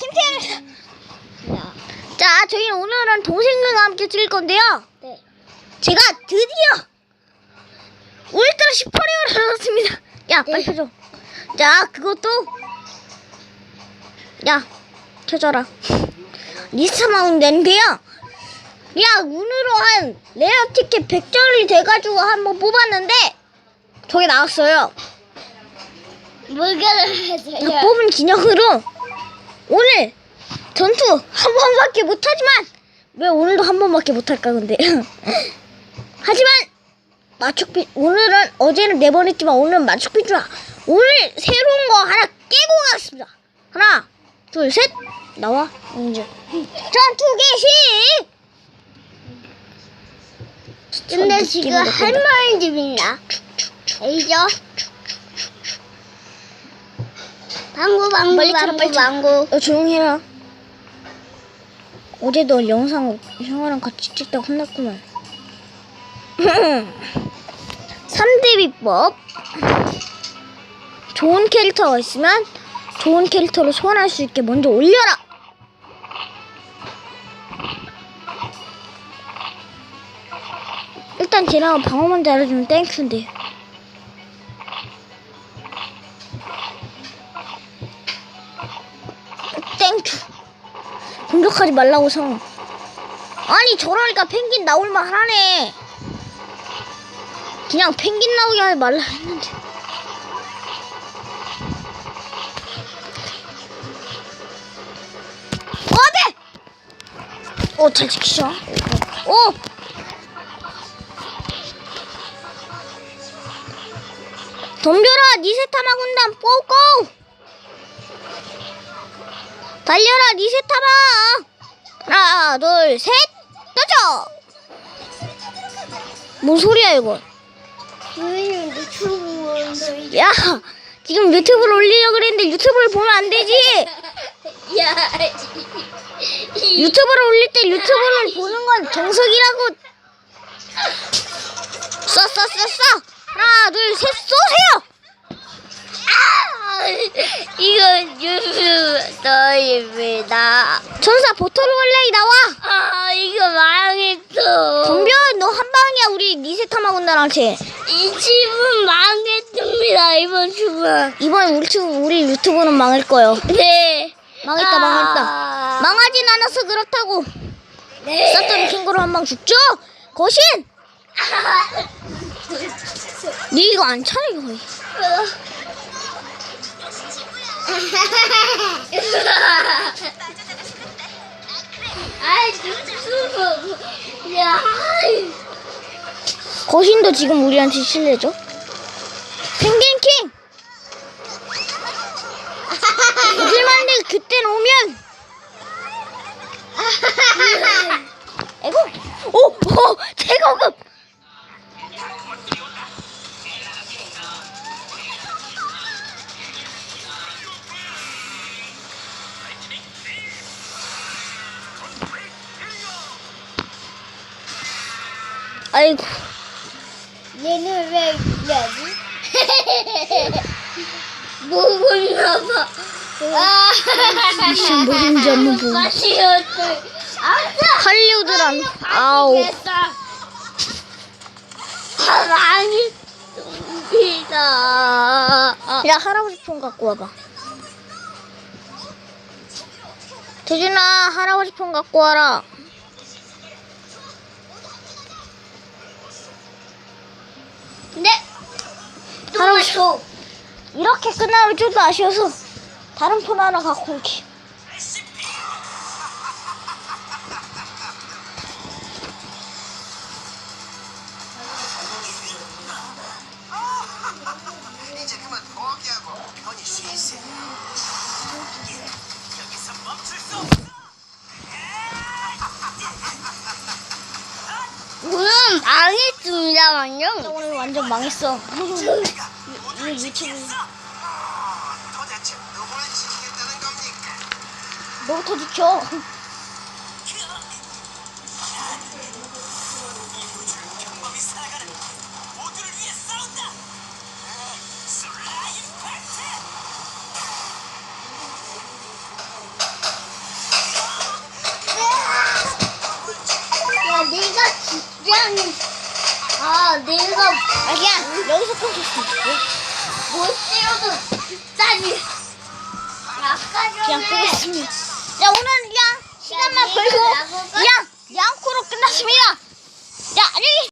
김태현. 야. 자, 저희 오늘은 동생들과 함께 찍을 건데요. 네. 제가 드디어 울트라 슈퍼리어를 얻었습니다. 야, 빨리 네. 켜줘. 자, 그것도 야, 켜줘라. 리스트 마운드인데요. 야, 운으로 한 레어 티켓 100점이 돼가지고 한번 뽑았는데 저게 나왔어요. 물건을 그 해줘요. 뽑은 기념으로 오늘 전투 한 번밖에 못하지만 왜 오늘도 한 번밖에 못할까 근데. 하지만 마축비 오늘은 어제는 네 번 했지만 오늘은 마축비주라 오늘 새로운 거 하나 깨고 가겠습니다. 하나 둘 셋. 나와 이제. 전투 개시 근데 지금 할머니 집이냐? 에이죠? 빨리 쳐라, 방구 빨리 쳐라. 방구. 어, 조용히 해라. 어제도 영상 형아랑 같이 찍다 혼났구만. 3대 비법. 좋은 캐릭터가 있으면 좋은 캐릭터를 소환할 수 있게 먼저 올려라. 일단 쟤랑 방어만 잘해주면 땡큐인데 공격하지 말라고 성 아니 저러니까 펭귄 나올만 하네. 그냥 펭귄 나오게 하지 말라 했는데. 어네 어잘 지키셔. 오 덤벼라 니세타마 군단 고고 달려라 니세타마. 하나 둘 셋 떠져. 뭔 소리야 이거? 유튜브 야 지금 유튜브를 올리려고 그랬는데 유튜브를 보면 안 되지? 야. 유튜브를 올릴 때 유튜브를 보는 건 정석이라고. 쏴 쏴 쏴 쏴. 하나 둘 셋 쏘세요! 아! 이거 유튜브 너입니다. 전사 보토르 원레이 나와 아 이거 망했어. 덤벼 너 한 방이야 우리 니세타마 군단한테 이 집은 망했습니다 이번 주는. 이번 우리, 유- 우리 유튜브는 망할 거예요 네. 망했다 아. 망했다 망하진 않아서 그렇다고 네. 쌌던 킹거로 한 방 죽죠 거신 니 이거 안 차네 거의 거신도 지금 우리한테 실례죠 아이고 얘는 왜 이러지? 먹었나 봐. 아, 미션 뭐인지 한번 보고 맛이었어. 할리우드란 아우 망했습니다. 아, 야 할아버지 폰 갖고 와봐 대준아 할아버지 폰 갖고 와라 근데 할아버지 토마토. 이렇게 끝나면 좀더 아쉬워서 다른 폰 하나 갖고 올게 망했습니다만요. 오늘 완전 망했어 유튜브. 도대체 누굴 지키겠다는 겁니까? 너부터 지켜 내가 직장이 아 내가 아니야. 여기서 끊길 수 있어. 못 씌워도 직장이 아까 전에 그냥 끊었습니다. 야 오늘 그냥 시간만 벌고 그냥 양코로 끝났습니다. 야 안녕히